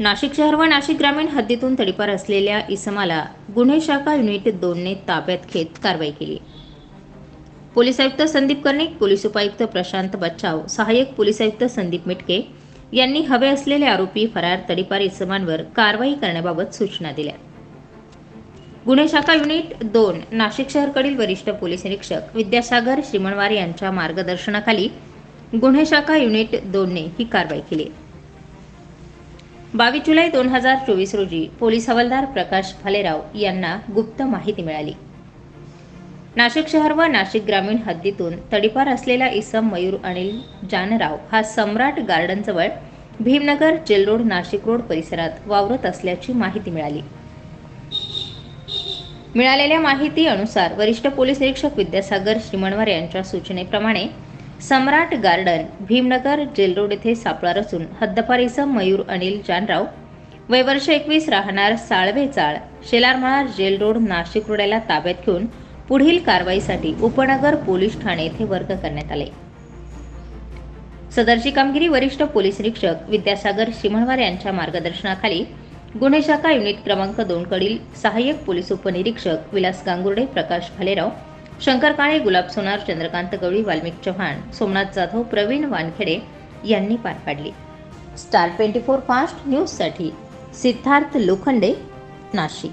नाशिक शहर व नाशिक ग्रामीण हद्दीतून तडीपार असलेल्या इसमाला गुन्हे शाखा युनिट दोनने ताब्यात घेत कारवाई केली. पोलीस आयुक्त संदीप कर्णिक पोलीस उपायुक्त प्रशांत बच्चाव सहाय्यक पोलीस आयुक्त संदीप मिटके यांनी हवे असलेले आरोपी फरार तडीपार इसमांवर कारवाई करण्याबाबत सूचना दिल्या. गुन्हे शाखा युनिट दोन नाशिक शहरकडील वरिष्ठ पोलीस निरीक्षक विद्यासागर श्रीमणवार यांच्या मार्गदर्शनाखाली गुन्हे शाखा युनिट दोनने ही कारवाई केली. बावीस जुलै दोन हजार चोवीस रोजी पोलीस हवालदार प्रकाश भालेराव यांना गुप्त माहिती मिळाली. नाशिक शहर व नाशिक ग्रामीण हद्दीतून तडीपार असलेला इसम मयूर अनिल जानराव हा Samrat गार्डनजवळ Bhimnagar jail road Nashik road परिसरात वावरत असल्याची माहिती मिळाली. मिळालेल्या माहिती अनुसार वरिष्ठ पोलीस निरीक्षक विद्यासागर श्रीमणवार यांच्या सूचनेप्रमाणे Samrat garden Bhimnagar jail road येथे सापळा असून हद्दपार इसम मयूर अनिल जानराव वय वर्ष एकवीस राहणार साळवे चाळ शेलारमाळा जेल रोड नाशिक रोड्याला ताब्यात घेऊन पुढील कारवाईसाठी उपनगर पोलीस ठाणे येथे वर्ग करण्यात आले. सदरची कामगिरी वरिष्ठ पोलीस निरीक्षक विद्यासागर शिमणवार यांच्या मार्गदर्शनाखाली गुन्हे शाखा युनिट क्रमांक दोनकडील सहाय्यक पोलीस उपनिरीक्षक विलास गांगुर्डे प्रकाश भालेराव शंकर काळे गुलाब सोनार चंद्रकांत गवळी वाल्मिक चव्हाण सोमनाथ जाधव प्रवीण वानखेडे यांनी पार पाडली. स्टार ट्वेंटी फोर फास्ट न्यूजसाठी सिद्धार्थ लोखंडे नाशिक.